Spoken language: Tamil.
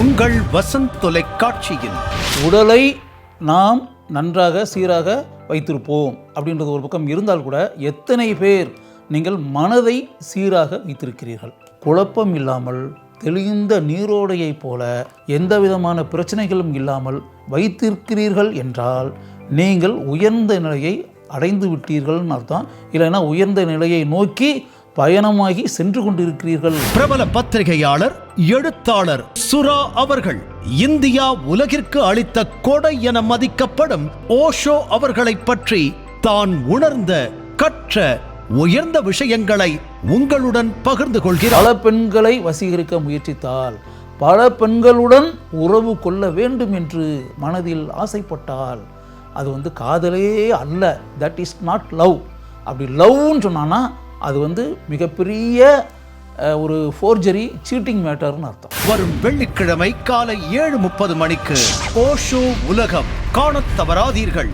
உங்கள் வசந்த் தொலைக்காட்சியில். உடலை நாம் நன்றாக சீராக வைத்திருப்போம் அப்படின்றது ஒரு பக்கம் இருந்தால் கூட எத்தனை பேர் நீங்கள் மனதை சீராக வைத்திருக்கிறீர்கள்? குழப்பம் இல்லாமல் தெளிந்த நீரோடையைப் போல எந்த விதமான பிரச்சனைகளும் இல்லாமல் வைத்திருக்கிறீர்கள் என்றால் நீங்கள் உயர்ந்த நிலையை அடைந்து விட்டீர்கள்னு அர்த்தம். இல்லைன்னா உயர்ந்த நிலையை நோக்கி பயணமாகி சென்று கொண்டிருக்கிறீர்கள். பிரபல பத்திரிகையாளர் எழுத்தாளர் சுரா அவர்கள் இந்தியா உலகிற்கு அளித்த கொடை என மதிக்கப்படும் ஓஷோ அவர்களைப் பற்றி தான் உணர்ந்த கற்ற உயர்ந்த விஷயங்களை உங்களுடன் பகிர்ந்து கொள்கிறார். பல பெண்களை வசீகரிக்க முயற்சித்தால் பல பெண்களுடன் உறவு கொள்ள வேண்டும் என்று மனதில் ஆசைப்பட்டால் அது வந்து காதலே அல்ல. தட் இஸ் நாட் லவ் அப்படி லவ்னு சொன்னான்னா அது வந்து மிகப்பெரிய ஒரு ஃபோர்ஜரி சீட்டிங் மேட்டர்னு அர்த்தம். வரும் வெள்ளிக்கிழமை காலை ஏழு முப்பது மணிக்கு ஓஷோ உலகம். காணத் தவறாதீர்கள்.